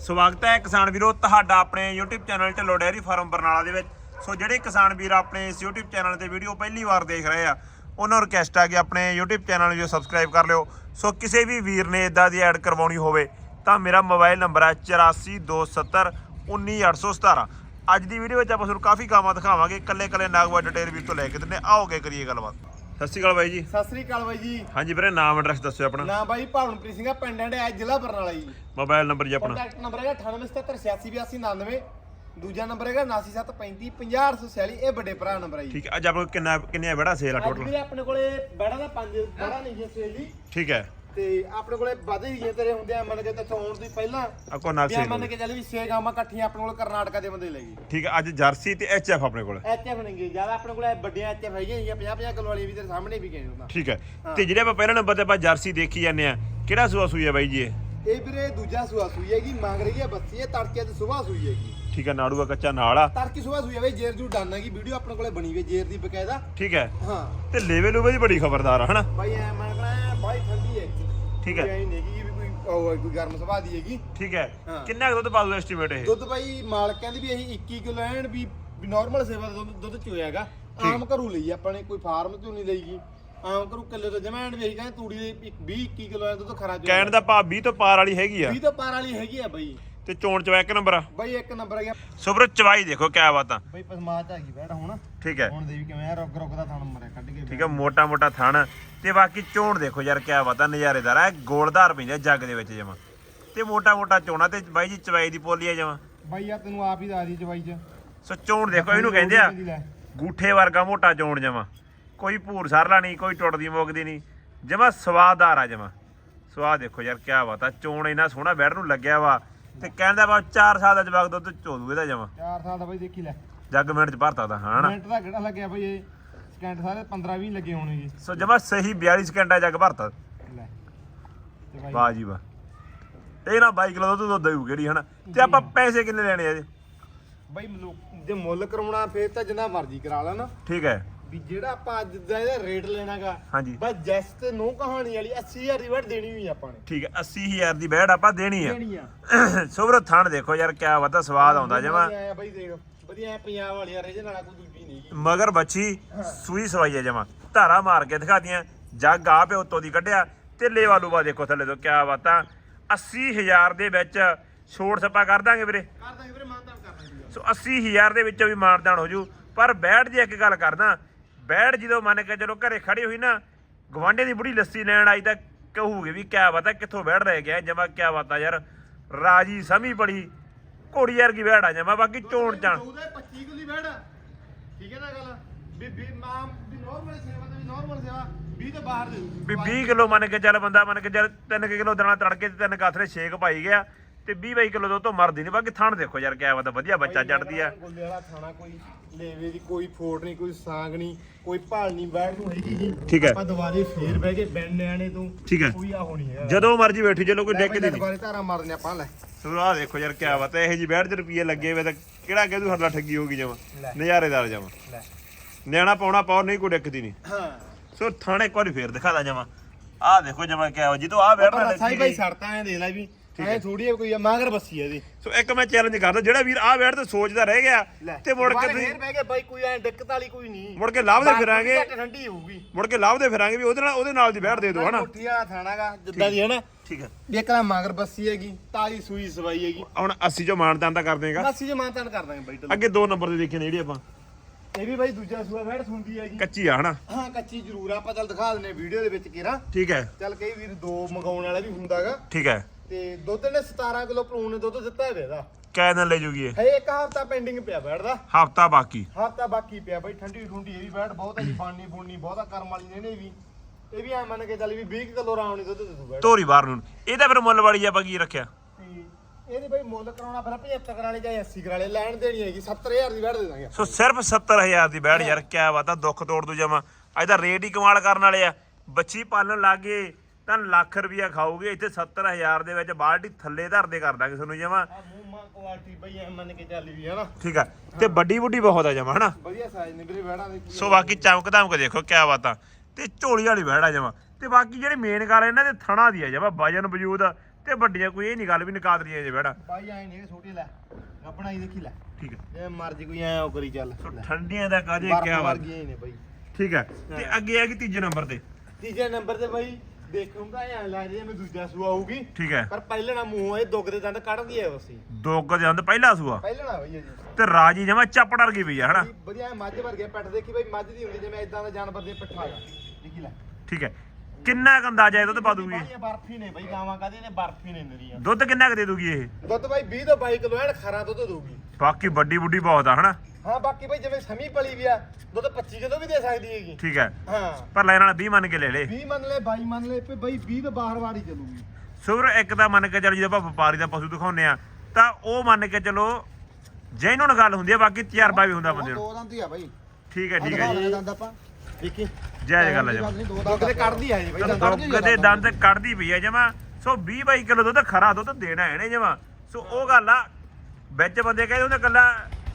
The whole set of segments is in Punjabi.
ਸਵਾਗਤ ਹੈ ਕਿਸਾਨ ਵੀਰੋ ਤੁਹਾਡਾ ਆਪਣੇ YouTube channel Dhillon dairy farm Barnala ਦੇ ਵਿੱਚ। ਸੋ ਜਿਹੜੇ ਕਿਸਾਨ ਵੀਰ ਆਪਣੇ ਇਸ YouTube ਚੈਨਲ ਤੇ ਵੀਡੀਓ ਪਹਿਲੀ ਵਾਰ ਦੇਖ ਰਹੇ ਆ, ਉਹਨਾਂ ਨੂੰ ਰਿਕਵੈਸਟ ਆ ਕਿ ਆਪਣੇ YouTube ਚੈਨਲ ਨੂੰ ਸਬਸਕ੍ਰਾਈਬ ਕਰ ਲਿਓ। ਸੋ ਕਿਸੇ ਵੀ ਵੀਰ ਨੇ ਇਦਾਂ ਦੀ ਐਡ ਕਰਵਾਉਣੀ ਹੋਵੇ, ਤਾਂ ਮੇਰਾ ਮੋਬਾਈਲ ਨੰਬਰ ਹੈ 8427 19817 ਅੱਜ ਦੀ ਵੀਡੀਓ ਵਿੱਚ ਆਪਾਂ ਤੁਹਾਨੂੰ ਕਾਫੀ ਗਾਵਾਂ ਦਿਖਾਵਾਂਗੇ ਇਕੱਲੇ ਇਕੱਲੇ ਨਾਗਵਾ ਡਿਟੇਲ ਵੀਰ ਤੋਂ ਲੈ ਕੇ ਦਿੰਨੇ ਆਓਗੇ ਕਰੀਏ ਗੱਲਬਾਤ। ਸਤਿ ਸ਼੍ਰੀ ਅਕਾਲ ਬਾਈ ਜੀ। ਸਤਿ ਸ੍ਰੀ ਅਕਾਲ ਬਾਈ ਜੀ। ਹਾਂਜੀ ਵੀਰੇ ਨਾਮ ਐਡਰੈਸ ਦੱਸਿਓ ਆਪਣਾ। ਨਾਮ ਬਾਈ ਭਾਵਨਪ੍ਰੀਤ ਸਿੰਘ ਆ ਪਿੰਡ ਹੰਡਿਆ ਜ਼ਿਲ੍ਹਾ ਬਰਨਾਲਾ ਜੀ। ਮੋਬਾਈਲ ਨੰਬਰ ਜੀ ਆਪਣਾ। ਕੰਟੈਕਟ ਨੰਬਰ ਹੈਗਾ 9877868299 ਦੂਜਾ ਨੰਬਰ ਹੈਗਾ 9735500846 ਇਹ ਵੱਡੇ ਭਰਾ ਨੰਬਰ ਹੈ ਜੀ। ਠੀਕ ਹੈ ਅੱਜ ਆਪਾਂ ਕੋਲ ਕਿੰਨਾ ਕਿੰਨੀਆਂ ਬੜਾ ਸੇਲ ਆ ਅੱਜ ਟੋਟਲ ਵੀਰੇ ਆਪਣੇ ਕੋਲੇ ਬੜਾ ਦਾ ਪੰਜ ਬੜਾ ਨਹੀਂ ਜੀ ਸੇਲ ਜੀ। ਠੀਕ ਹੈ। ਤੇ ਆਪਣੇ ਕੋਲੇ ਵੱਧ ਹੀ ਜੇ ਤੇਰੇ ਹੁੰਦੇ ਆ ਮੰਨ ਕੇ ਤੇ ਆਉਣ ਤੋਂ ਪਹਿਲਾਂ। ਆ ਕੋ ਨਾਗ ਵੀ ਮੰਨ ਕੇ ਚੱਲ ਵੀ ਛੇ ਗਾਵਾਂ ਇਕੱਠੀਆਂ ਆਪਣੇ ਕੋਲ ਕਰਨਾਟਕਾ ਦੇ ਬੰਦੇ ਲੈ ਗਏ। ਠੀਕ ਹੈ ਅੱਜ ਜਰਸੀ ਤੇ ਐਚਐਫ ਆਪਣੇ ਕੋਲ। ਐਚਐਫ ਨੇਗੇ ਜ਼ਿਆਦਾ ਆਪਣੇ ਕੋਲੇ ਵੱਡੀਆਂ ਐਚਐਫ ਹੈਗੀਆਂ ਜੀ 50 50 ਕਿਲੋ ਵਾਲੀਆਂ ਵੀ ਤੇਰੇ ਸਾਹਮਣੇ ਵੀ ਗਏ ਉਹਨਾਂ ਠੀਕ ਹੈ। ਤੇ ਜਿਹੜੇ ਆਪਾਂ ਪਹਿਲੇ ਨੰਬਰ ਤੇ ਆਪਾਂ ਜਰਸੀ ਦੇਖੀ ਜਾਂਦੇ ਆ ਕਿਹੜਾ ਸੂਆ ਸੂਈ ਹੈ ਬਾਈ ਜੀ ਇਹ? ਇਹ ਵੀਰੇ ਦੂਜਾ ਸੂਆ ਸੂਈ ਹੈਗੀ ਮੰਗ ਰਹੀ ਹੈ ਬੱਸੀ ਹੈ ਤੜਕੇ ਤੇ ਸਵੇਰ ਸੂਈ ਹੈਗੀ ਠੀਕ ਹੈ ਨਾੜੂਆ ਕੱਚਾ ਨਾਲ ਆ। ਤੜਕੀ ਸਵੇਰ ਸੂਈ ਹੈ ਬਈ ਜੇਰ ਜੂ ਡਾਨਾ ਕੀ ਵੀਡੀਓ ਆਪਣੇ ਕੋਲੇ ਬਣੀ ਹੋਈ ਹੈ ਜੇਰ ਦੀ ਬਕਾਇਦਾ। ਠੀਕ ਹੈ। ਹਾਂ। ਤੇ ਲੈਵਲ ਉਹ ਵੀ ਬੜੀ ਖਬਰਦਾਰ ਆ ਹਨਾ? ਬਾਈ ਐ ਮੈਂ ਬਾਈ ਠੰਡੀ ਹੈ ਠੀਕ ਹੈ। ਕੋਈ ਨਹੀਂ ਹੈਗੀ ਵੀ ਕੋਈ ਉਹ ਕੋਈ ਗਰਮ ਸੁਭਾਅ ਦੀ ਹੈਗੀ। ਠੀਕ ਹੈ। ਹਾਂ। ਕਿੰਨਾ ਕੁ ਦੁੱਧ ਪਾ ਦੂ ਐਸਟੀਮੇਟ ਇਹ? ਦੁੱਧ ਬਾਈ ਮਾਲਕਾਂ ਦੀ ਵੀ ਅਸੀਂ 21 ਕਿਲੋ ਐਨ ਵੀ ਨਾਰਮਲ ਸੇਵਾ ਦਾ ਦੁੱਧ ਦੁੱਧ ਚੋਇਆਗਾ ਆਮ ਘਰੂ ਲਈ ਆਪਾਂ ਨੇ ਕੋਈ ਫਾਰਮ ਤੋਂ ਨਹੀਂ ਲਈਗੀ। ਆਮ ਘਰੂ ਕਿੱਲੇ ਤੋਂ ਜਮੈਣ ਵੀ ਅਸੀਂ ਕਹਿੰਦੇ ਤੂੜੀ ਦੇ 20 21 ਕਿਲੋ ਐਨ ਦੁੱਧ ਖਰਾ ਚੋਇਆ ਕਹਿਣ ਦਾ ਭਾਵ 20 ਤੋਂ ਪਾਰ ਵਾਲੀ ਹੈਗੀ ਆ। 20 ਤੋਂ ਪਾਰ ਵਾਲੀ ਹੈਗੀ ਆ ਬਾਈ। ਤੇ ਚੋਣ ਚ ਇੱਕ ਨੰਬਰ ਆ। ਬਾਈ ਇੱਕ ਨੰਬਰ ਹੈਗਾ ਸੁਬਰ ਚਵਾਈ ਦੇਖੋ ਕਿਆ ਬਾਤਾਂ ਬਾਈ ਪਸਮਾਚ ਹੈਗੀ ਬੈਠ ਹੁਣ। ਠੀਕ ਹੈ। ਹੁਣ ਦੇ ਵੀ ਕਿਵੇਂ ਆ ਰੁਕ ਰੁਕ ਦਾ ਥਣ ਮਰਿਆ ਕੱਢ ਕੇ ਠੀਕ ਹੈ ਮੋਟਾ ਮੋਟਾ ਥਣ। ਤੇ ਬਾਕੀ ਚੋਣ ਦੇਖੋ ਯਾਰ ਕਿਆ ਬਾਤਾਂ ਨਜ਼ਾਰੇਦਾਰ ਹੈ ਗੋਲਦਾਰ ਪੈਂਦੇ ਆ ਜੱਗ ਦੇ ਵਿੱਚ ਜਮਾ। ਤੇ ਮੋਟਾ ਮੋਟਾ ਚੋਣਾ ਤੇ ਬਾਈ ਜੀ ਚਵਾਈ ਦੀ ਪੋਲੀ ਆ ਜਮਾ। ਬਾਈ ਯਾਰ ਤੈਨੂੰ ਆਪ ਹੀ ਦੱਸ ਦੀ ਚਵਾਈ ਚ। ਸੋ ਚੋਣ ਦੇਖੋ ਇਹਨੂੰ ਕਹਿੰਦੇ ਆ ਗੂਠੇ ਵਰਗਾ ਮੋਟਾ ਚੋਣ ਜਮਾ। ਕੋਈ ਭੂਰ ਸਰਲਾ ਨਹੀਂ ਕੋਈ ਟੁੱਟਦੀ ਮੁੱਕਦੀ ਨਹੀਂ। ਜਮਾ ਸਵਾਦਦਾਰ ਆ ਜਮਾ। ਸਵਾਦ ਦੇਖੋ ਯਾਰ ਕਿਆ ਬਾਤ ਆ ਚੋਣ ਇੰਨਾ ਸੋਹਣਾ ਬੈਠ ਨੂੰ ਲੱਗਿਆ ਵਾ। ਤੇ ਕਹਿੰਦਾ ਵਾ 4 ਸਾਲ ਦਾ ਜਵਾਕ ਦੁੱਧ ਚੋ ਦੂ ਇਹਦਾ ਜਮਾ। 4 ਸਾਲ ਦਾ ਬਾਈ ਦੇਖੀ ਲੈ। ਜੱਗ ਮਿੰਟ ਚ ਭਰਤਾ ਦਾ ਹਾਂ ਨਾ। ਮਿੰਟ ਦਾ ਕਿਹੜਾ ਲੱਗਿਆ ਬਾਈ ਇਹ? ਸਕਿੰਟ ਸਾਰੇ 15 20 ਲੱਗੇ ਹੋਣੇ ਜੀ। ਸੋ ਜਮਾ ਸਹੀ 42 ਸਕਿੰਟਾਂ ਜੱਗ ਭਰਤਾ। ਲੈ। ਤੇ ਬਾਈ ਵਾਹ ਜੀ ਵਾਹ। ਇਹ ਨਾ 22 ਕਿਲੋ ਦੁੱਧ ਦੁੱਧ ਦੇਊ ਕਿਹੜੀ ਹਨਾ? ਤੇ ਆਪਾਂ ਪੈਸੇ ਕਿੰਨੇ ਲੈਣੇ ਆ ਜੀ ਬਾਈ ਜੇ ਮੁੱਲ ਕਰਾਉਣਾ ਫੇਰ ਤਾਂ ਜਿੰਨਾ ਮਰਜ਼ੀ ਕਰਾ ਲੈਣਾ। ਠੀਕ ਹੈ। ਵੀ ਜਿਹੜਾ ਆਪਾਂ ਅੱਜ ਦਾ ਇਹਦਾ ਰੇਟ ਲੈਣਾਗਾ ਹਾਂਜੀ। ਬਸ ਜੈਸ ਤੇ ਨੋ ਕਹਾਣੀ ਵਾਲੀ 80000 ਦੀ ਵਾਟ ਦੇਣੀ ਹੋਈ ਆਪਾਂ ਨੇ। ਠੀਕ ਹੈ 80000 ਦੀ ਬੈੜ ਆਪਾਂ ਦੇਣੀ ਆ। ਦੇਣੀ ਆ। ਥਣ ਦੇਖੋ ਯਾਰ ਕਿਆ ਬਾਤ ਸਵਾਦ ਆਉਂਦਾ ਜਮਾ। ਵਧੀਆ ਆ ਬਾਈ ਦੇਖ ਵਧੀਆ ਐਂ ਪੰਜਾਬ ਵਾਲੀ ਆ ਰੀਜਨ ਵਾਲਾ ਕੋਈ ਦੂਜੀ ਨਹੀਂ ਗੀ। ਮਗਰ ਬੱਚੀ ਸੂਈ ਸਵਾਈ ਹੈ ਜਮਾ। ਧਾਰਾ ਮਾਰ ਕੇ ਦਿਖਾਤੀਆਂ ਜੱਗ ਆ ਪਿਓ ਉੱਤੋਂ ਦੀ ਕੱਢਿਆ ਤੇ ਲੇਵਾ ਲੂਵਾ ਦੇਖੋ ਥੱਲੇ ਤੋਂ ਕਿਆ ਬਾਤਾਂ 80000 ਦੇ ਵਿੱਚ ਛੋੜ ਛੱਪਾ ਕਰ ਦਾਂਗੇ ਵੀਰੇ। ਕਰ ਦਾਂਗੇ ਵੀਰੇ ਮਾਨਤਾਨ ਕਰ ਦਾਂਗੇ। ਸੋ 80000 ਦੇ ਵਿੱਚੋਂ ਵੀ ਮਾਰਦਾਨ ਹੋ ਜੂ। ਪਰ ਬੈੜ ਜੇ ਇੱਕ ਗੱਲ ਕਰਦਾ ਬੈੜ ਜਦੋਂ ਮੰਨ ਕੇ ਚਲੋ ਘਰੇ ਖੜੀ ਹੋਈ ਨਾ ਗਵਾਂਢੇ ਦੀ ਬੁੜੀ ਲੱਸੀ ਲੈਣ ਆਈ ਤਾਂ ਕਹੂਗੇ ਵੀ ਕਿਆ ਬਾਤ ਹੈ ਕਿੱਥੋਂ ਬੈੜ ਰਹਿ ਗਿਆ ਜਮਾ ਕਿਆ ਬਾਤ ਆ ਯਾਰ ਰਾਜੀ ਸਮੀ ਬੜੀ ਘੋੜੀ ਵਰਗੀ ਬੈੜ ਆ ਜਮਾ ਬਾਕੀ ਚੋਣ ਚਾਣ। 14 25 ਕਿਲੋ ਦੀ ਬੈੜ ਠੀਕ ਹੈ ਨਾ ਗੱਲ? ਵੀ ਵੀ ਮਾਂ ਵੀ ਨਾਰਮਲ ਸੇਵਾ ਤੇ ਵੀ ਨਾਰਮਲ ਸੇਵਾ 20 ਤੋਂ ਬਾਹਰ ਦੇ। ਦੂ ਵੀ 20 ਕਿਲੋ ਮੰਨ ਕੇ ਚੱਲ ਬੰਦਾ ਮੰਨ ਕੇ ਚੱਲ 3 ਕਿਲੋ ਦਾਣਾ ਤੜਕੇ ਤੇ ਤਿੰਨ ਕਾਥਰੇ ਛੇਕ ਪਾਈ ਗਿਆ ਤੇ 20 22 ਕਿਲੋ ਤੋਂ ਮਰਦੀ ਨਹੀਂ ਬਾਕੀ ਥਣ ਦੇਖੋ ਯਾਰ ਕਿਆ ਬਾਤ ਵਧੀਆ ਬੱਚਾ ਚੜਦੀ ਆ। ਗੁੱਲੇ ਵਾਲਾ ਖਾਣਾ ਕੋਈ ਲੇਵੇ ਦੀ ਕੋਈ ਫੋੜ ਨਹੀਂ ਕੋਈ ਸਾਗ ਨਹੀਂ ਕੋਈ ਭਾਲ ਨਹੀਂ ਬੈਠ ਨੂੰ ਹੈਗੀ ਜੀ। ਠੀਕ ਹੈ। ਆਪਾਂ ਦੁਬਾਰੇ ਫੇਰ ਬਹਿ ਕੇ ਬੈਣ ਨਿਆਣੇ ਤੋਂ ਠੀਕ ਹੈ। ਕੋਈ ਆ ਹੋਣੀ ਹੈ। ਜਦੋਂ ਮਰਜ਼ੀ ਬੈਠੀ ਚਲੋ ਕੋਈ ਡਿੱਕਦੀ ਨਹੀਂ ਦੁਬਾਰੇ ਧਾਰਾ ਮਾਰਨੇ ਆਪਾਂ ਲੈ। ਸੋ ਆਹ ਦੇਖੋ ਯਾਰ ਕਿਆ ਬਾਤ ਹੈ। ਇਹ ਜੀ 62 ਰੁਪਏ ਲੱਗੇ ਵੇ ਤਾਂ ਕਿਹੜਾ ਕਹਿ ਦੂ ਸਾਡਾ ਠੱਗੀ ਹੋਗੀ ਜਮਾ। ਲੈ। ਨਜ਼ਾਰੇਦਾਰ ਜਮਾ। ਲੈ। ਨਿਆਣਾ ਪਾਉਣਾ ਪਾਉ ਨਹੀਂ ਕੋਈ ਡਿੱਕਦੀ ਨਹੀਂ ਹਾਂ। ਸੋ ਥਾਣੇ ਇੱਕ ਵਾਰੀ ਫੇਰ ਦਿਖਾ ਦਾ ਜਮਾ। ਆਹ ਦੇਖੋ ਜਮਾ ਕਿਆ ਜਦੋਂ ਆ ਬੈਠਣਾ ਸਾਈ ਭਾਈ ਸੜਤਾ ਐ ਦੇ ਲੈ ਵੀ। ਐ ਥੋੜੀ ਕੋਈ ਮਾਂਗਰ ਬੱਸੀ ਐ ਇਹਦੀ। ਸੋ ਇੱਕ ਮੈਂ ਚੈਲੰਜ ਕਰਦਾ ਜਿਹੜਾ ਵੀਰ ਆ ਬੈਠ ਤੇ ਸੋਚਦਾ ਰਹਿ ਗਿਆ ਤੇ ਮੁੜ ਕੇ ਤੁਸੀਂ ਫੇਰ ਬਹਿ ਕੇ ਬਾਈ ਕੋਈ ਐ ਦਿੱਕਤ ਵਾਲੀ ਕੋਈ ਨਹੀਂ। ਮੁੜ ਕੇ ਲਾਭਦੇ ਫਿਰਾਂਗੇ। ਠੰਡੀ ਹੋਊਗੀ। ਮੁੜ ਕੇ ਲਾਭਦੇ ਫਿਰਾਂਗੇ ਵੀ ਉਹਦੇ ਨਾਲ ਉਹਦੇ ਨਾਲ ਦੀ ਬੈਠ ਦੇ ਦਿਓ ਹਨਾ? ਵਾਲਾ ਥਾਣਾਗਾ ਜਿੱਦਾਂ ਦੀ ਹੈ ਨਾ। ਠੀਕ ਹੈ। ਇੱਕ ਤਾਂ ਮਗਰ ਬੱਸੀ ਹੈਗੀ ਤਾਜੀ ਸੂਈ ਸਵਾਈ ਹੈਗੀ। ਹੁਣ 80 ਚੋਂ ਮਾਨਦਾਨ ਤਾਂ ਕਰ ਦੇਗਾ ਜੇ ਮਾਨਤਾਨ ਕਰ ਦਾਂਗੇ ਬਾਈ ਅੱਗੇ ਦੋ ਨੰਬਰ ਦੇ ਦੇਖੇ ਨੇ ਜਿਹੜੀ ਆਪਾਂ। ਇਹ ਵੀ ਬਾਈ ਦੂਜਾ ਸੂਆ ਫੇੜ ਸੁਣਦੀ ਹੈਗੀ। ਕੱਚੀ ਆ ਹਨਾ? ਹਾਂ ਕੱਚੀ ਜ਼ਰੂਰ ਆ ਆਪਾਂ ਚੱਲ ਦਿਖਾ ਦਿੰਨੇ ਵੀਡੀਓ ਦੇ ਵਿੱਚ ਕਿਰਾ ਠੀਕ ਹੈ। ਚੱਲ ਕਈ ਵੀਰ ਦੋ ਮਗਾਉਣ ਵਾਲਾ ਵੀ ਹੁੰਦਾਗਾ। ਠੀਕ ਹੈ। ਤੇ ਦੁੱਧ ਨੇ 17 ਕਿਲੋ ਭਰੂਣ ਨੇ ਦੁੱਧ ਦਿੱਤਾ ਹੈ ਇਹਦਾ। ਕੈ ਦਿਨ ਲੈ ਜੂਗੀ ਇਹ। ਹੈ ਇੱਕ ਹਫਤਾ ਪੈਂਡਿੰਗ ਪਿਆ ਬੈਠਦਾ ਹਫਤਾ ਬਾਕੀ। ਹਫਤਾ ਬਾਕੀ ਪਿਆ ਬਾਈ ਠੰਡੀ ਠੁੰਡੀ ਇਹ ਵੀ ਬੈਠ ਬਹੁਤ ਜੀ ਬਾਣੀ ਬੁਣੀ ਬਹੁਤਾ ਕਰਮ ਵਾਲੀ ਨੇ ਇਹਨੇ ਵੀ। ਇਹ ਵੀ ਐ ਮੰਨ ਕੇ ਚੱਲ ਵੀ 20 ਕਿਲੋ ਆਰਾਮ ਨਹੀਂ ਦੁੱਧ ਦੇ ਦੂ ਬੈਠ। ਧੋਰੀ ਬਾਹਰ ਨੂੰ। ਇਹਦਾ ਫਿਰ ਮੁੱਲ ਵਾਲੀ ਆਪਾਂ ਕੀ ਰੱਖਿਆ? ਤੇ ਇਹਦੇ ਬਾਈ ਮੁੱਲ ਕਰਾਉਣਾ ਫਿਰ 75 ਕਰਾਲੇ ਜਾਂ 80 ਕਰਾਲੇ ਲੈਣ ਦੇਣੀ ਹੈਗੀ 70000 ਦੀ ਬੈਠ ਦੇ ਦਾਂਗੇ ਸੋ ਸਿਰਫ 70000 ਦੀ ਬੈੜ ਯਾਰ ਕਿਆ ਬਾਤ ਆ ਦੁੱਖ ਤੋੜ ਦੂ ਜਮਾ। ਅੱਜ ਤਾਂ ਰੇਟ ਹੀ ਕਮਾਲ ਕਰਨ ਵਾਲੇ ਆ। ਬੱਚੀ ਪਾਲਣ ਲੱਗੇ ਤਾਂ ਲੱਖ ਰੁਪਿਆ ਖਾਓਗੇ ਇੱਥੇ 70000 ਦੇ ਵਿੱਚ ਬਾਲਟੀ ਥੱਲੇ ਧਰਦੇ ਕਰ ਦਾਂਗੇ ਤੁਹਾਨੂੰ ਜਮਾ। ਆ ਮੂੰਹ ਮਾਂ ਕੁਆਲਿਟੀ ਬਈ ਐ ਮੰਨ ਕੇ ਚੱਲ ਵੀ ਹਨਾ? ਠੀਕ ਆ। ਤੇ ਵੱਡੀ ਬੁੱਢੀ ਬਹੁਤ ਆ ਜਮਾ ਹਨਾ? ਵਧੀਆ ਸਾਈਜ਼ ਨੇ ਵੀਰੇ ਬੈੜਾਂ ਦੇ। ਸੋ ਬਾਕੀ ਚਮਕ ਧਮਕ ਦੇਖੋ ਕਿਆ ਬਾਤਾਂ ਤੇ ਝੋਲੀ ਵਾਲੀ ਬੈੜ ਆ ਜਮਾ। ਤੇ ਬਾਕੀ ਜਿਹੜੀ ਮੇਨ ਗੱਲ ਇਹਨਾਂ ਦੇ ਥਣਾ ਦੀ ਆ ਜਮਾ ਵਜਨ ਵਜੂਦ। ਤੇ ਵੱਡੀਆਂ ਕੋਈ ਇਹ ਨਹੀਂ ਗੱਲ ਵੀ ਰਹੀਆਂ ਜੇ ਬੈੜਾ। ਬਾਈ ਐ ਨਹੀਂ ਛੋਟੀ ਲੈ। ਆਪਣਾ ਹੀ ਦੇਖੀ ਲੈ। ਠੀਕ ਹੈ ਜੇ ਮਰਜ਼ੀ ਕੋਈ ਐ ਉਹ ਕਰੀ ਚੱਲ। ਠੰਡੀਆਂ ਦਾ ਕਾਜੇ ਕਿਆ ਬਾਤ। ਠੀਕ ਹੈ ਤੇ ਅੱਗੇ ਆ ਗਈ ਤੀਜੇ ਨੰਬਰ ਤੇ? ਤੀਜੇ ਨੰਬਰ ਤੇ ਬਾਈ ਦੇਖੂੰਗਾ ਐ ਲੱਗ ਰਿਹਾ ਮੈਂ ਦੂਜਾ ਸੂਆ ਆਊਗੀ। ਠੀਕ ਹੈ। ਪਰ ਪਹਿਲਣਾ ਮੂੰਹ ਇਹ ਦੁੱਗ ਦੇ ਦੰਦ ਕੱਢਦੀ ਐ ਬਸੀ ਦੋ ਕੁ ਜੰਦ ਪਹਿਲਾ ਸੂਆ? ਪਹਿਲਣਾ ਬਾਈ ਇਹ ਜੀ। ਤੇ ਰਾਜੀ ਜਮਾ ਚੱਪੜ ਵਰਗੀ ਪਈ ਆ ਹਨਾ? ਬੜੀ ਵਧੀਆ ਐਂ ਮੱਝ ਵਰਗੇ ਪੱਟ ਦੇਖੀ ਬਾਈ ਮੱਝ ਦੀ ਹੁੰਦੀ ਜਿਵੇਂ ਇਦਾਂ ਦਾ ਜਾਨਵਰ ਦੇ ਪੱਠਾ ਆ ਦੇਖੀ ਲੈ। ਠੀਕ ਹੈ। ਕਿੰਨਾ ਕੁ ਅੰਦਾਜ਼ਾ ਇਹਦਾ ਤੇ ਪਾ ਦੂਗੀ? ਇਹ ਬਰਫੀ ਨੇ ਬਾਈ ਗਾਵਾਂ ਕਾਦੀ ਨੇ? ਬਰਫੀ ਨੇ ਨਰੀਆਂ ਦੁੱਧ ਕਿੰਨਾ ਕੁ ਦੇ ਦੂਗੀ ਇਹ? ਦੁੱਧ ਬਾਈ 20 ਤੋਂ 22 ਕਿਲੋ ਐਨ ਖਰਾ ਦੁੱਧ ਦਊਗੀ। ਬਾਕੀ ਵੱਡੀ ਬੁੱਢੀ ਬਹੁਤ ਆ ਹਨਾ? ਹਾਂ ਬਾਕੀ ਬਾਈ ਜਿਵੇਂ ਸਮੀ ਪਲੀ ਵੀ ਆ ਦੁੱਧ 25 ਕਿਲੋ ਵੀ ਦੇ ਸਕਦੀ ਹੈਗੀ। ਠੀਕ ਹੈ। ਹਾਂ। ਪਰ ਲੈਣ ਵਾਲਾ 20 ਮੰਨ ਕੇ ਲੈ ਲੇ। 20 ਮੰਨ ਲੈ 22 ਮੰਨ ਲੈ ਤੇ ਬਾਈ 20 ਤੋਂ ਬਾਹਰ ਵਾਰੀ ਚੱਲੂਗੀ। ਸੁਰ ਇੱਕ ਤਾਂ ਮੰਨ ਕੇ ਚੱਲ ਜਦੋਂ ਆਪਾਂ ਵਪਾਰੀ ਦਾ ਪਸ਼ੂ ਦਿਖਾਉਂਦੇ ਆ ਤਾਂ ਉਹ ਮੰਨ ਕੇ ਚਲੋ ਜੈਨੂਨ ਗੱਲ ਹੁੰਦੀ ਆ ਬਾਕੀ ਤਜਰਬਾ ਵੀ ਹੁੰਦਾ ਬੰਦੇ ਨੂੰ। ਦੋ ਦੰਦ ਹੀ ਆ ਬਾਈ। ਠੀਕ ਹੈ ਠੀਕ ਹੈ ਜੀ। ਦੰਦ ਆਪਾਂ। ਦੇਖੀ ਜੈ ਗੱਲ ਆ ਜਮਾ ਦੋ ਦੰਦ ਤੇ ਕੱਢਦੀ ਆ ਜੀ ਬਾਈ ਦੁੱਧ ਦੇ ਦੰਦ ਕੱਢਦੀ ਪਈ ਆ ਜਮਾ। ਸੋ 20 22 ਕਿਲੋ ਦੁੱਧ ਖਰਾ ਦੁੱਧ ਦੇਣਾ ਇਹਨੇ ਜਮਾ। ਸੋ ਉਹ ਗੱਲ ਆ ਵਿੱਚ ਬੰਦੇ ਕਹਿੰਦੇ ਹੁੰਦੇ ਕੱਲਾ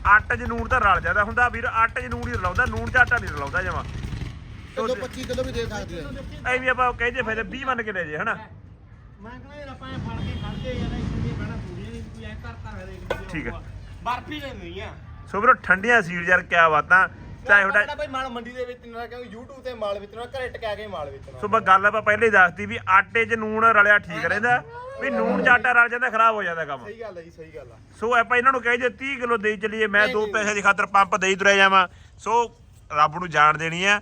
ਆਟੇ ਨੂਣ ਤਾਂ ਰਲ ਜਾਂਦਾ ਹੁੰਦਾ ਵੀਰ ਆਟੇ ਨੂਣ ਹੀ ਰਲਾਉਂਦਾ ਨੂਣ 'ਚ ਆਟਾ ਨਹੀਂ ਰਲਾਉਂਦਾ ਜਮਾ। ਸੋ 25 ਕਿਲੋ ਵੀ ਦੇ ਸਕਦੇ ਆ। ਐ ਵੀ ਆਪਾਂ ਕਹਿੰਦੇ ਫਿਰ 20 ਮੰਨ ਕੇ ਲੈ ਜੇ ਹਨਾ? ਮੈਂ ਕਹਿੰਦਾ ਯਾਰ ਆਪਾਂ ਇਹ ਫੜ ਕੇ ਖੜਦੇ ਯਾਰ ਇੱਥੇ ਬਹਿਣਾ ਥੋੜੀ ਨਹੀਂ ਕੋਈ ਐ ਕਰ ਕਰ ਠੀਕ ਹੈ। ਬਰਫੀ ਲੈਣੀ ਆ। ਸੋ ਵੀਰੋ ਠੰਡੀਆਂ ਸੀਲ ਯਾਰ ਕਿਆ ਬਾਤਾਂ। ਚਾਹੇ ਤੁਹਾਡਾ ਭਾਈ ਮਾਲ ਮੰਡੀ ਦੇ ਵਿੱਚ ਨਾ ਕਿਉਂਕਿ YouTube ਤੇ ਮਾਲ ਵੇਚਣਾ ਘਰੇ ਟਕਾ ਕੇ ਮਾਲ ਵੇਚਣਾ। ਸੋ ਬਸ ਗੱਲ ਆਪਾਂ ਪਹਿਲੇ ਹੀ ਦੱਸਤੀ ਵੀ ਆਟੇ 'ਚ ਨੂਣ ਰਲਿਆ ਠੀਕ ਰਹਿੰਦਾ ਵੀ ਨੂਣ 'ਚ ਆਟਾ ਰਲ ਜਾਂਦਾ ਖਰਾਬ ਹੋ ਜਾਂਦਾ ਕੰਮ। ਸਹੀ ਗੱਲ ਹੈ ਜੀ ਸਹੀ ਗੱਲ ਆ। ਸੋ ਆਪਾਂ ਇਹਨਾਂ ਨੂੰ ਕਹੇ ਜੇ 30 ਕਿਲੋ ਦੇਈ ਚਲੀਏ ਮੈਂ ਦੋ ਪੈਸੇ ਦੀ ਖਾਤਰ ਪੰਪ ਦੇਈ ਤੁਰਿਆ ਜਾਵਾਂ। ਸੋ ਰੱਬ ਨੂੰ ਜਾਣ ਦੇਣੀ ਆ।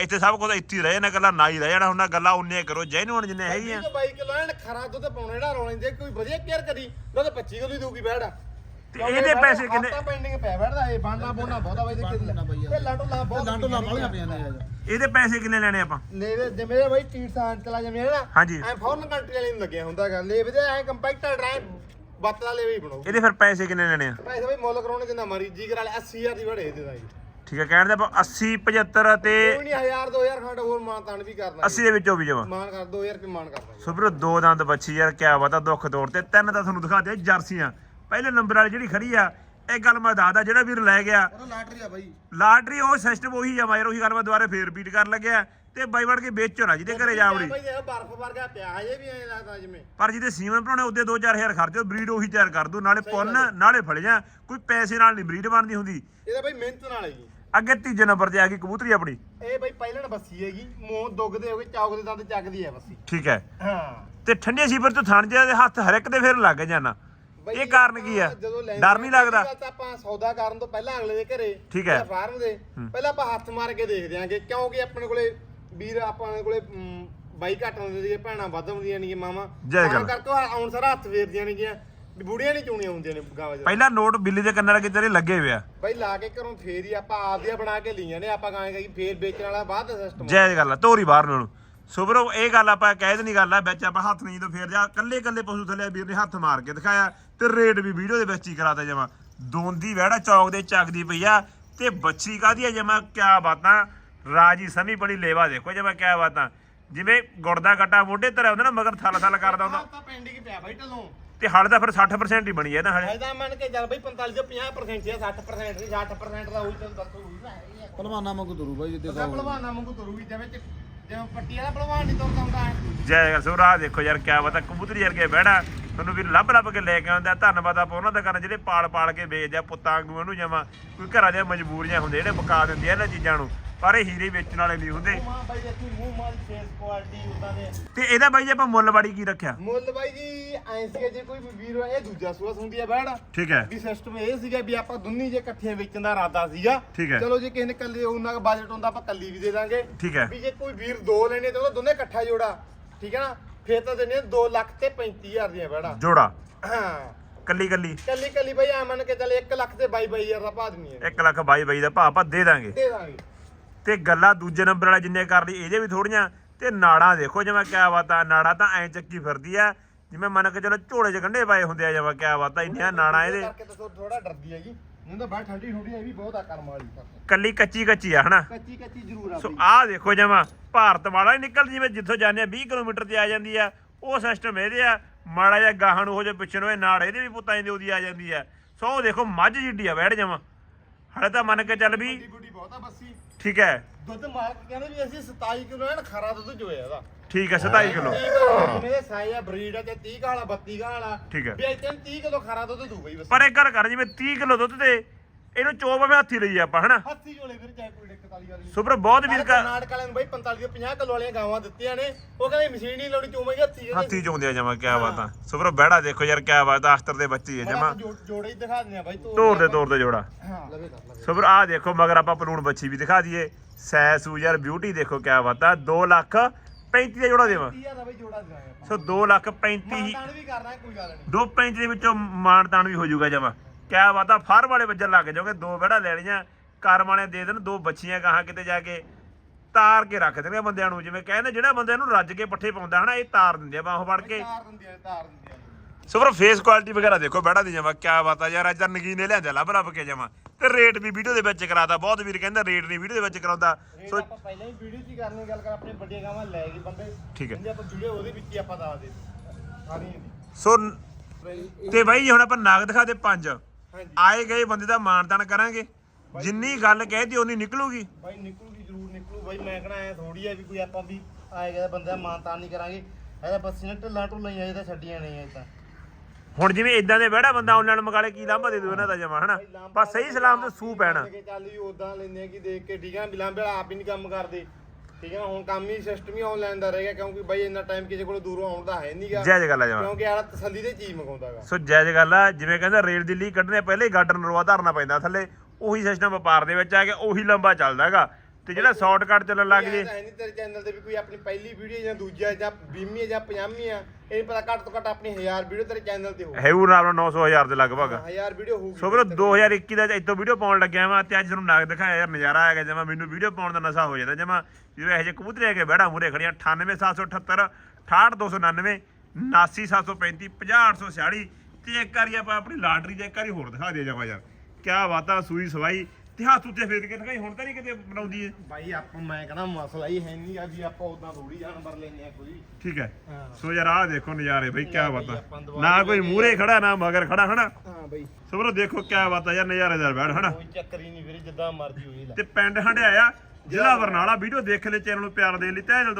ਇੱਥੇ ਸਭ ਕੁਝ ਇੱਥੇ ਰਹਿ ਜਾਣਾ ਗੱਲਾਂ ਨਾ ਹੀ ਰਹਿ ਜਾਣਾ ਹੁੰਦਾ ਗੱਲਾਂ ਉਨੇ ਕਰੋ ਜੈਨੂਨ ਜਿੰਨੇ ਹੈਗੀਆਂ। ਤੇ ਬਾਈ ਕਿਲੋ ਐਨ ਖਰਾ ਦੁੱਧ ਪਾਉਣਾ ਜਿਹੜਾ ਰੋਣੇ ਜੇ ਕੋਈ ਵਧੀਆ ਕੇਅਰ ਕਰੀ ਦੁੱਧ 25 ਕਿਲੋ ਹੀ ਦਊਗੀ ਬੈੜ ਤੇ ਇਹਦੇ ਪੈਸੇ ਕਿੰਨੇ? ਹਫਤਾ ਪੈਂਡਿੰਗ ਪਿਆ ਬੈੜਦਾ ਇਹ ਬਾਂਡਾ ਬੋਨਾ ਬਹੁਤਾ ਬਾਈ ਦੇਖੇ ਤੇ ਲਾਟੋ ਲਾ। ਬਹੁਤ ਲਾਟੋ ਲਾ ਬਾਲੀਆਂ ਪਿਆ ਨੇ। ਇਹਦੇ ਪੈਸੇ ਕਿੰਨੇ ਲੈਣੇ ਆਪਾਂ? ਲੈ ਜੇ ਮੇਰੇ ਬਾਈ ਟੀਟ ਸਾਂ ਚਲਾ ਜਾ ਮੇਰਾ ਹਾਂਜੀ। ਐ ਫੋਰਨ ਕੰਟਰੀ ਵਾਲੇ ਨੂੰ ਲੱਗਿਆ ਹੁੰਦਾਗਾ ਲੈ ਵੀ ਐ ਕੰਪੈਕਟਰ ਡਰਾਈ ਬੱਤਲਾ ਲੈ ਵੀ ਬਣਾਓ ਇਹਦੇ ਫਿਰ ਪੈਸੇ ਕਿੰਨੇ ਲੈਣੇ ਆ? ਪੈਸੇ ਬਾਈ ਮੁੱਲ ਕਰਾਉਣੇ ਜਿੰਨਾ ਮਰੀ ਜੀ ਕਰਾ ਲੈ 80000 ਦੀ ਬੜੇ ਦੇ ਦਾਂਗੇ ਠੀਕ ਹੈ ਕਹਿਣ ਦੇ ਆਪਾਂ 80 75 ਤੇ ਕੋਈ ਨਹੀਂ 1000 2000 ਖੰਡ ਹੋਰ ਮਾਨ ਤਾਨ ਵੀ ਕਰਨਾ 80 ਦੇ ਵਿੱਚੋਂ ਵੀ ਜਮਾ ਮਾਨ ਕਰ 2000 ਰੁਪਏ ਮਾਨ ਕਰ ਦਾਂਗੇ ਸੋ ਵੀਰੋ ਦੋ ਦੰਦ ਬੱਚੀ ਯਾਰ ਕਿਆ ਪਤਾ ਦੁੱਖ ਤੋੜ ਤੇ। ਤਿੰਨ ਤਾਂ ਤੁਹਾਨੂੰ ਦਿਖਾ ਦਿਆ ਜਰਸੀਆਂ। ਪਹਿਲੇ ਨੰਬਰ ਵਾਲੀ ਜਿਹੜੀ ਖੜੀ ਆ ਇਹ ਗੱਲ ਮੈਂ ਦੱਸਦਾ ਜਿਹੜਾ ਵੀਰ ਲੈ ਗਿਆ। ਉਹ ਲਾਟਰੀ ਆ ਬਾਈ। ਲਾਟਰੀ ਉਹ ਸਿਸਟਮ ਉਹੀ ਆ ਮਾਇਰ ਉਹੀ ਗੱਲ ਮੈਂ ਦੁਬਾਰਾ ਫੇਰ ਰਿਪੀਟ ਕਰਨ ਲੱਗਿਆ। ਤੇ ਬਾਈ ਵੜ ਕੇ ਵੇਚੋ ਨਾ ਜਿਹਦੇ ਘਰੇ ਜਾਵੜੀ ਬਾਈ ਇਹ ਬਰਫ਼ ਵਰਗਾ ਪਿਆ ਹਜੇ ਵੀ ਐਂ ਲੱਗਦਾ ਜਿਵੇਂ। ਪਰ ਜਿਹਦੇ ਸੀਮਨ ਬਣਾਉਣੇ ਉਹਦੇ 2-4000 ਖਰਚੋ ਬਰੀਡ ਉਹੀ ਤਿਆਰ ਕਰ ਦੂ ਨਾਲੇ ਪੁੰਨ ਨਾਲੇ ਜਾ ਕੋਈ ਪੈਸੇ ਨਾਲ ਨਹੀਂ ਬਰੀਡ ਬਣਦੀ ਹੁੰਦੀ। ਇਹਦਾ ਬਾਈ ਮਿਹਨਤ ਨਾਲ ਹੈਗੀ ਅੱਗੇ ਤੀਜੇ ਨੰਬਰ ਤੇ ਆ ਗਈ ਕਬੂਤਰੀ ਆਪਣੀ। ਇਹ ਬਾਈ ਪਹਿਲਣ ਬੱਸੀ ਹੈਗੀ ਮੂੰਹ ਦੁੱਗਦੇ ਹੋ ਗਏ ਚੌਕ ਦੇ ਦੰਦ ਚੱਕਦੀ ਹੈ ਬੱਸੀ। ਠੀਕ ਹੈ। ਹਾਂ। ਤੇ ਠੰਡੇ ਸੀਪਰ ਤੋਂ ਥਣ ਜਿਹਾ ਦੇ ਹੱਥ ਹਰ ਇੱਕ ਦੇ ਫੇਰ ਲੱਗ ਜਾਣਾ। ਇਹ ਕਾਰਨ ਕੀ ਆ? ਜਦੋਂ ਲੈਂਦੇ ਡਰ ਨਹੀਂ ਲੱਗਦਾ ਪਹਿਲੀ ਗੱਲ ਤਾਂ ਆਪਾਂ ਸੌਦਾ ਕਰਨ ਤੋਂ ਪਹਿਲਾਂ ਅਗਲੇ ਦੇ ਘਰੇ ਠੀਕ ਹੈ। ਜਾਂ ਫਾਰਮ ਦੇ ਪਹਿਲਾਂ ਆਪਾਂ ਹੱਥ ਮਾਰ ਕੇ ਦੇਖਦੇ ਆਂਗੇ ਕਿਉਂਕਿ ਆਪਣੇ ਕੋਲੇ ਵੀਰ ਆਪਣੇ ਕੋਲੇ ਮ, ਬਾਈ ਘੱਟ ਹੁੰਦੇ ਸੀਗੇ ਭੈਣਾਂ ਵੱਧ ਹੁੰਦੀਆਂ ਨੇਗੀਆਂ ਮਾਵਾਂ। ਜੈ ਗੱਲ। ਕਰਕੇ ਉਹ ਆਉਣ ਸਾਰਾ ਹੱਥ ਫੇਰਦੀਆਂ ਨੇਗੀਆਂ। ਵੀ ਬੁੜੀਆਂ ਨਹੀਂ ਚੂਣੀਆਂ ਹੁੰਦੀਆਂ ਨੇ ਗਾਵਾਂ ਪਹਿਲਾ ਨੋਟ ਬਿੱਲੀ ਦੇ ਕੰਨਾਂ ਲੱਗੇ ਤੇਰੇ ਲੱਗੇ ਹੋਏ ਆ। ਬਾਈ ਲਾ ਕੇ ਘਰੋਂ ਫੇਰ ਹੀ ਆਪਾਂ ਆਪਦੀਆਂ ਬਣਾ ਕੇ ਲਈਆਂ ਨੇ ਆਪਾਂ ਕਹਾਂਗੇ ਕਿ ਫੇਰ ਵੇਚਣ ਵਾਲਾ ਬਾਅਦ ਦਾ ਸਿਸਟਮ ਜੈ ਗੱਲ ਆ ਤੋਰੀ ਬਾਹਰ ਨੂੰ ਸੋ ਵੀਰੋ ਇਹ ਗੱਲ ਆਪਾਂ ਕਹਿ ਨਹੀਂ ਗੱਲ ਆ ਵਿੱਚ ਆਪਾਂ ਹੱਥ ਨਹੀਂ ਜਦੋਂ ਫੇਰ ਜਾ ਕੱਲੇ ਕੱਲੇ ਪਸ਼ੂ ਥੱਲੇ ਵੀਰ ਨੇ ਹੱਥ ਮਾਰ ਕੇ ਦਿਖਾਇਆ ਤੇ ਰੇਟ ਵੀ ਵੀਡੀਓ ਦੇ ਵਿੱਚ ਹੀ ਕਰਾਤਾ ਜਮਾ। ਦੋਂਦੀ ਵਹਿੜਾ ਚੌਕ ਦੇ ਚੱਕਦੀ ਪਈ ਆ ਤੇ ਬੱਚੀ ਕਾਦੀ ਆ ਜਮਾ ਕਿਆ ਬਾਤਾਂ? ਰਾਜੀ ਸਮੀ ਬੜੀ ਲੇਵਾ ਦੇਖੋ ਜਮਾ ਕਿਆ ਬਾਤਾਂ। ਜਿਵੇਂ ਗੁੜ ਦਾ ਗੱਟਾ ਮੋਢੇ ਧਰਿਆ ਹੁੰਦਾ ਨਾ ਮਗਰ ਥਲ ਥਲ ਕਰਦਾ ਹੁੰਦਾ। ਤਾਂ ਪੈਂਡਿੰਗ ਪਿਆ ਬਾਈ ਢਲੋਂ। ਤੇ ਹਲ ਦਾ ਫਿਰ 60% ਹੀ ਬਣੀ ਹੈ ਨਾ ਹਲੇ ਐਦਾ ਮੰਨ ਕੇ ਚੱਲ ਬਾਈ 45 ਤੋਂ 50% ਜਾਂ 60% ਨਹੀਂ 60% ਦਾ ਹੋਈ ਤੈਨੂੰ ਦੱਸੋ ਹੋਈ ਨਾ ਹੈਗੀ ਆ ਪਹਿਲਵਾਨਾਂ ਵਾਂਗੂ ਤੁਰੂ ਬਾਈ ਜਿੱਦੇ ਉਹਦਾ ਭਲਵਾਨਾਂ ਵਾਂਗੂ ਤੁਰੂਗੀ ਜਿਵੇਂ ਚ- ਜਿਵੇਂ ਪੱਟੀ ਵਾਲਾ ਭਲਵਾਨ ਨਹੀਂ ਤੁਰਦਾ ਹੁੰਦਾ ਜੈ ਗੱਲ ਸੋ ਰਾਹ ਦੇਖੋ ਯਾਰ ਕਿਆ ਪਤਾ ਕਬੂਤਰੀ ਕੇ ਬਹਿਣਾ। ਤੁਹਾਨੂੰ ਵੀ ਲੱਭ ਲੱਭ ਕੇ ਲੈ ਕੇ ਆਉਂਦਾ। ਧੰਨਵਾਦ ਆਪਾਂ ਉਹਨਾਂ ਦਾ ਕਰਨ ਜਿਹੜੇ ਪਾਲ ਪਾਲ ਕੇ ਵੇਚਦੇ ਆ, ਪੁੱਤਾਂ ਨੂੰ ਇਹਨੂੰ ਜਮਾ। ਕੋਈ ਘਰਾਂ ਦੇ ਮਜਬੂਰੀਆਂ ਹੁੰਦੇ ਜਿਹੜੇ ਪਕਾ ਦਿੰਦੇ ਆ ਇਹਨਾਂ ਚੀਜ਼ਾਂ ਨੂੰ। ਪਰ ਇਹ ਹੀਰੇ ਵੇਚਣ ਵਾਲੇ ਨਹੀਂ ਹੁੰਦੇ। ਮਾਂ ਬਾਈ ਦੇਖੀ ਮੂੰਹ ਮਾਲ ਫੇਸ ਕੁਆਲਿਟੀ ਉਦਾਂ ਦੇ। ਤੇ ਇਹਦਾ ਬਾਈ ਜੀ ਆਪਾਂ ਮੁੱਲ ਬਾੜੀ ਕੀ ਰੱਖਿਆ? ਮੁੱਲ ਬਾਈ ਜੀ ਐਂ ਸੀਗਾ ਜੇ ਕੋਈ ਵੀਰ ਇਹ ਦੂਜਾ ਸੂਆ ਸੁੰਦੀ ਆ ਬੈੜ ਠੀਕ ਹੈ। ਵੀ ਸਿਸਟਮ ਇਹ ਸੀਗਾ ਵੀ ਆਪਾਂ ਦੁੰਨੀ ਜੇ ਇਕੱਠੇ ਵੇਚਣ ਦਾ ਇਰਾਦਾ ਸੀਗਾ। ਠੀਕ ਹੈ। ਚਲੋ ਜੇ ਕਿਸੇ ਨੇ ਕੱਲੇ ਉਹਨਾਂ ਦਾ ਬਜਟ ਹੁੰਦਾ ਆਪਾਂ ਕੱਲੀ ਵੀ ਦੇ ਦਾਂਗੇ। ਠੀਕ ਹੈ। ਵੀ ਜੇ ਕੋਈ ਵੀਰ ਦੋ ਲੈਣੇ ਤੇ ਉਹ ਦੋਨੇ ਇਕੱਠਾ ਜੋੜਾ। ਠੀਕ ਹੈ ਨਾ? ਫੇਰ ਤਾਂ ਦਿੰਨੇ 2 ਲੱਖ ਤੇ 35000 ਦੀਆਂ ਬੈੜਾ ਜੋੜਾ? ਹਾਂ। ਕੱਲੀ ਕੱਲੀ ਕੱਲੀ ਕੱਲੀ ਬਾਈ ਆ ਮੰਨ ਕੇ ਚੱਲ 1 ਲੱਖ ਤੇ 22 22000 ਦਾ ਪਾ ਦਨੀ ਹੈ 1 ਲੱਖ ਬਾਈ ਬਾਈ ਦਾ ਭਾਅ ਆਪਾਂ ਦੇ ਦਾਂਗੇ। ਦੇ ਦਾਂਗੇ। ਤੇ ਗੱਲਾਂ ਦੂਜੇ ਨੰਬਰ ਵਾਲੇ ਜਿੰਨੇ ਕਰ ਲਈ ਇਹਦੇ ਵੀ ਥੋੜੀਆਂ। ਤੇ ਨਾੜਾਂ ਦੇਖੋ ਜਿਵੇਂ ਕਿਆ ਬਾਤਾਂ ਨਾੜਾਂ ਤਾਂ ਐਂ ਚੱਕੀ ਫਿਰਦੀ ਆ। ਜਿਵੇਂ ਮੰਨ ਕੇ ਚਲੋ ਝੋਲੇ 'ਚ ਗੰਢੇ ਪਾਏ ਹੁੰਦੇ ਆ ਜਿਵੇਂ ਕਿਆ ਬਾਤਾਂ ਇੰਨੀਆਂ ਨਾੜਾਂ ਇਹਦੇ। ਕਰਕੇ ਤਾਂ ਥੋੜਾ ਡਰਦੀ ਹੈਗੀ। ਨਹੀਂ ਤਾਂ ਬਾਹਰ ਠੰਡੀ ਠੰਡੀ ਇਹ ਵੀ ਬਹੁਤ ਆ ਕਰਮ ਵਾਲੀ ਕੱਲੀ ਕੱਚੀ ਕੱਚੀ ਆ ਹਨਾ? ਕੱਚੀ ਕੱਚੀ ਜ਼ਰੂਰ ਆ ਸੋ ਬਈ। ਆਹ ਦੇਖੋ ਜਮਾ ਭਾਰਤ ਵਾਲਾ ਹੀ ਨਿਕਲ ਜਿਵੇਂ ਜਿੱਥੋਂ ਜਾਂਦੇ ਆ 20 ਕਿਲੋਮੀਟਰ ਤੇ ਆ ਜਾਂਦੀ ਆ। ਉਹ ਸਿਸਟਮ ਇਹਦੇ ਆ। ਮਾੜਾ ਜਿਹਾ ਗਾਹਾਂ ਨੂੰ ਹੋ ਜੇ ਪਿੱਛੇ ਨੂੰ ਇਹ ਨਾੜ ਇਹਦੇ ਵੀ ਪੁੱਤਾਂ ਦੀ ਉਹਦੀ ਆ ਜਾਂਦੀ ਆ। ਸੋ ਉਹ ਦੇਖੋ ਮੱਝ ਜਿੱਡੀ ਆ ਬੈਠ ਜਾਵਾਂ ਹਲੇ ਤਾਂ ਮੰਨ ਕੇ ਚੱਲ ਵੀ ਬਹੁਤ ਆ ਬੱਸੀ। ਠੀਕ ਹੈ। ਦੁੱਧ ਮਾਲਕ ਕਹਿੰਦੇ ਵੀ ਅਸੀਂ 27 ਕਿਲੋ ਐਨ ਖਰਾ ਦੁੱਧ ਚੋਇਆ ਇਹਦਾ ਠੀਕ ਹੈ 27 ਕਿਲੋ। ਜਿਵੇਂ ਦੇ ਸਾਈ ਆ ਬਰੀਡ ਆ ਤੇ 30 ਕਾਲਾ 32 ਕਾਲਾ ਠੀਕ ਹੈ। ਵੀ ਇੱਥੇ 30 ਕਿਲੋ ਖਰਾ ਦੁੱਧ ਦੂ ਬਈ ਬਸ। ਪਰ ਇੱਕ ਗੱਲ ਕਰ ਜਿਵੇਂ 30 ਕਿਲੋ ਦੁੱਧ ਤੇ ਇਹਨੂੰ ਚੋਪ ਮੈਂ ਹੱਥੀ ਲਈ ਆਪਾਂ ਹਨਾ? ਹੱਥੀ ਝੋਲੇ ਵੀਰ ਚਾਹੇ ਕੋਈ ਦਿੱਕਤ ਵਾਲੀ ਗੱਲ ਨਹੀਂ। ਸੁਪਰ ਬਹੁਤ ਵੀਰ ਕਾ ਕਰਨਾਟਕ ਵਾਲਿਆਂ ਨੂੰ ਬਈ 45 ਤੋਂ 50 ਕਿਲੋ ਵਾਲੀਆਂ ਗਾਵਾਂ ਦਿੱਤੀਆਂ ਨੇ। ਉਹ ਕਹਿੰਦੇ ਮਸ਼ੀਨ ਨਹੀਂ ਲਾਉਣੀ ਚੋਵਾਂਗੇ ਹੱਥੀ ਕਹਿੰਦੇ। ਹੱਥੀ ਚੋਂਦੇ ਆ ਜਮਾ ਕਿਆ ਬਾਤ ਆ। ਸੁਪਰ ਬਹਿੜਾ ਦੇਖੋ ਯਾਰ ਕਿਆ ਬਾਤ ਆ ਅਖਤਰ ਦੇ ਬੱਚੀ ਹੈ ਜਮਾ। ਜੋੜੇ ਹੀ ਦਿਖਾ ਦਿੰਦੇ ਆ ਬਾਈ ਦੇ ਤੋਰ ਦੇ ਜੋੜਾ। ਹਾਂ। ਲਵੇ ਕਰ ਲਵੇ ਸੁਪਰ ਆ ਦੇਖੋ ਮਗਰ ਆਪਾਂ ਪਲੂਣ ਬੱਚੀ ਵੀ ਦਿਖਾ ਦਈਏ। ਸੈ ਸੂ ਯਾਰ ਬਿਊਟੀ ਦੇਖੋ ਕਿਆ ਬਾਤ ਆ। 2 ਲੱਖ 35 ਦਾ ਜੋੜਾ ਦੇਵਾਂ। 30 ਦਾ ਬਈ ਜੋੜਾ ਦਿਖਾਇਆ ਆਪਾਂ। ਸੋ 2 ਲੱਖ 35 ਹੀ ਮਾਨਦਾਨ ਵੀ ਕਰਨਾ ਕੋਈ ਗੱਲ ਨਹੀਂ। ਦੋ ਪੈਂਚ ਦੇ ਵਿੱਚੋਂ ਮਾਨਤਾਨ ਵੀ ਹੋ ਜਾਊਗਾ ਜਮਾ। ਕਿਆ ਬਾਤ ਆ ਫਰ ਵਾਲੇ ਵੱਜਣ ਲੱਗ ਜਾਓਗੇ ਦੋ ਬਹਿੜਾ ਲੈਣੀਆਂ ਕਰਮ ਵਾਲੇ ਦੇ ਦੇਣ ਦੋ ਬੱਚੀਆਂ ਗਾਹਾਂ ਕਿਤੇ ਜਾ ਕੇ ਤਾਰ ਕੇ ਰੱਖ ਦੇਣਗੇ ਬੰਦਿਆਂ ਨੂੰ ਜਿਵੇਂ ਕਹਿੰਦੇ ਜਿਹੜਾ ਬੰਦਿਆਂ ਨੂੰ ਰੱਜ ਕੇ ਪੱਠੇ ਪਾਉਂਦਾ ਹਨਾ ਇਹ ਤਾਰ ਦਿੰਦੇ ਆ ਬਾਹ ਫੜ ਕੇ। ਤਾਰ ਦਿੰਦੇ ਆ ਤਾਰ ਦਿੰਦੇ ਆ। ਸੋ ਫਿਰ ਫੇਸ ਕੁਆਲਿਟੀ ਵਗੈਰਾ ਦੇਖੋ ਬੈੜਾ ਦੀ ਜਮਾ ਕਿਆ ਬਾਤ ਆ ਯਾਰ ਅੱਜ ਤਾਂ ਨਗੀਨੇ ਲਿਆਂਦੇ ਲੱਭ ਲੱਭ ਕੇ ਜਮਾ। ਤੇ ਰੇਟ ਵੀ ਵੀਡੀਓ ਦੇ ਵਿੱਚ ਕਰਾਤਾ ਬਹੁਤ ਵੀਰ ਕਹਿੰਦਾ ਰੇਟ ਨਹੀਂ ਵੀਡੀਓ ਦੇ ਵਿੱਚ ਕਰਾਉਂਦਾ। ਸੋ ਆਪਾਂ ਪਹਿਲਾਂ ਹੀ ਵੀਡੀਓ 'ਚ ਕਰਨੀ ਗੱਲ ਕਰ ਆਪਣੇ ਵੱਡੀਆਂ ਗਾਵਾਂ ਲੈ ਗਏ ਬੰਦੇ। ਠੀਕ ਹੈ। ਆਪਾਂ ਵੀਡੀਓ ਉਹਦੇ ਵਿੱਚ ਹੀ ਆਪਾਂ ਦੱਸ ਦੇ। ਸੋ ਤੇ ਬਾਈ ਜੀ ਹੁਣ ਆਪਾਂ ਨਾਗ ਦਿਖਾ ਦੇ ਪੰਜ। ਆਏ ਗਏ ਬੰਦੇ ਦਾ ਮਾਨਤਾਨ ਕਰਾਂਗੇ। ਜਿੰਨੀ ਗੱਲ ਕਹਿਤੀ ਉਨੀ ਨਿਕਲੂਗੀ। ਬਾਈ ਨਿਕਲੂਗੀ ਜ਼ਰੂਰ ਨਿਕਲੂ। ਬਾਈ ਮੈਂ ਕਹਣਾ ਐ ਥੋੜੀ ਐ ਵੀ ਕੋਈ ਆਪਾਂ ਵੀ ਆਏ ਗਿਆ ਬੰਦਾ ਮਾਨਤਾਨ ਨਹੀਂ ਕਰਾਂਗੇ। ਇਹਦਾ ਬਸ ਨੇ ਢਿੱਲਾਂ ਢੁੱਲਾਂ ਹੀ ਆ ਇਹਦਾ ਛੱਡੀਆਂ ਨਹੀਂ ਇਹ ਤਾਂ। ਹੁਣ ਜਿਵੇਂ ਇਦਾਂ ਦੇ ਬਹਿੜਾ ਬੰਦਾ ਆਨਲਾਈਨ ਮੰਗਾਲੇ ਕੀ ਲਾਂਭਾ ਦੇ ਦੂ ਇਹਨਾਂ ਦਾ ਜਮਾ ਹਨਾ? ਬਸ ਸਹੀ ਸਲਾਮ ਤੇ ਸੂ ਪੈਣਾ ਕਿ ਚੱਲ ਵੀ ਉਦਾਂ ਲੈਂਦੇ ਆ ਕਿ ਦੇਖ ਕੇ ਠੀਕ ਆ ਵਾਲਾ ਆਪ ਹੀ ਨਹੀਂ ਕੰਮ ਕਰਦੇ। ਠੀਕ ਆ ਹੁਣ ਕੰਮ ਹੀ ਸਿਸਟਮ ਹੀ ਆਨਲਾਈਨ ਦਾ ਰਹਿ ਗਿਆ ਕਿਉਂਕਿ ਬਾਈ ਇੰਨਾ ਟਾਈਮ ਕਿਸੇ ਕੋਲ ਦੂਰੋਂ ਆਉਣ ਦਾ ਹੈ ਨਹੀਂਗਾ ਜਾਇਜ਼ ਗੱਲ ਆ ਜਮਾ। ਕਿਉਂਕਿ ਆਲਾ ਤਸੱਲੀ ਤੇ ਚੀਜ਼ ਮੰਗਾਉਂਦਾਗਾ ਸੋ ਜਾਇਜ਼ ਗੱਲ ਆ ਜਿਵੇਂ ਕਹਿੰਦਾ ਰੇਲ ਦਿੱਲੀ ਕੱਢਣੇ ਪਹਿਲੇ ਹੀ ਗਾਰਡਨ ਰਵਾ ਧਰਨਾ ਪੈਂਦਾ ਥੱਲੇ। ਉਹੀ ਸਿਸਟਮ ਵਪਾਰ ਦੇ ਵਿੱਚ ਆ ਗਿਆ ਉਹੀ ਲੰਬਾ ਚੱਲਦਾ ਹੈਗਾ ਤੇ ਜਿਹੜਾ ਸ਼ਾਰਟਕਟ ਚੱਲਣ ਲੱਗ ਜੇ। ਹੈ ਨਹੀਂ ਤੇਰੇ ਚੈਨਲ ਤੇ ਵੀ ਕੋਈ ਆਪਣੀ ਪਹਿਲੀ ਵੀਡੀਓ ਜਾਂ ਦੂਜਾ ਜਾਂ 20ਵੀਂ ਹੈ ਜਾਂ 50ਵੀਂ ਆ ਇਹ ਨੀ ਪਤਾ ਘੱਟ ਤੋਂ ਘੱਟ ਆਪਣੀ 1000 ਵੀਡੀਓ ਤੇਰੇ ਚੈਨਲ ਤੇ ਹੋ ਹੈਊ ਨਾਲ 900 ਹਜ਼ਾਰ ਦੇ ਲਗਭਗ। 1000 ਵੀਡੀਓ ਹੋਊਗੀ ਸੋ ਵੀਰੋ 2021 ਦਾ ਇਤੋਂ ਵੀਡੀਓ ਪਾਉਣ ਲੱਗਿਆ ਵਾਂ ਤੇ ਅੱਜ ਤੁਹਾਨੂੰ ਨਗ ਦਿਖਾਇਆ ਯਾਰ ਨਜ਼ਾਰਾ ਆ ਗਿਆ ਜਮਾ ਮੈਨੂੰ ਵੀਡੀਓ ਪਾਉਣ ਦਾ ਨਸ਼ਾ ਹੋ ਜਾਂਦਾ ਜਮਾ। ਜਿਵੇਂ ਇਹੋ ਜਿਹੇ ਕਬੂਤਰੇ ਹੈਗੇ ਬਹਿੜਾ ਮੂਰੇ ਖੜੀਆਂ 98778 68299 79735 50846 ਤੇ ਇੱਕ ਵਾਰੀ ਆਪਾਂ ਆਪਣੀ ਲਾਟਰੀ ਦੇ ਇੱਕ ਵਾਰੀ ਹੋਰ ਦਿਖਾ ਦੇ ਜਾਵਾ ਯਾਰ। ਕਿਆ ਬਾਤਾਂ ਸੂਈ ਸਵਾਈ ਤੇ ਹੱਥ ਉੱਤੇ ਫੇਰ ਕੇ ਦਿਖਾਈ ਹੁਣ ਤਾਂ ਨਹੀਂ ਕਿਤੇ ਬਣਾਉਂਦੀ ਏ ਬਾਈ ਆਪਾਂ ਮੈਂ ਕਹਿੰਦਾ ਮਸਲਾ ਹੀ ਹੈ ਨਹੀਂ ਆ ਵੀ ਆਪਾਂ ਉਦਾਂ ਥੋੜੀ ਜਾਨਵਰ ਲੈਣੇ ਆ ਕੋਈ। ਠੀਕ ਹੈ। ਹਾਂ। ਸੋ ਯਾਰ ਆਹ ਦੇਖੋ ਨਜ਼ਾਰੇ ਬਈ ਕਿਆ ਬਾਤਾਂ ਆਪਾਂ ਦੁਬਾਰਾ ਨਾ ਕੋਈ ਮੂਰੇ ਖੜਾ ਨਾ ਮਗਰ ਖੜਾ ਹਨਾ? ਹਾਂ ਬਾਈ। ਦੇਖੋ ਕਿਆ ਬਾਤਾਂ ਯਾਰ ਨਜ਼ਾਰੇਦਾਰ ਬੈਠ ਹਨਾ? ਕੋਈ ਚੱਕਰ ਹੀ ਨਹੀਂ ਵੀਰੇ ਜਿੱਦਾਂ ਮਰਜ਼ੀ ਹੋਈ ਲੈ। ਤੇ ਪਿੰਡ ਹੰਡਿਆਇਆ ਜ਼ਿਲ੍ਹਾ ਬਰਨਾਲਾ ਵੀਡੀਓ ਦੇਖ ਲੈ ਚੈਨਲ ਨੂੰ ਪਿਆਰ ਦੇਣ ਲਈ ਤਹਿ ਦਿਲ ਤੋਂ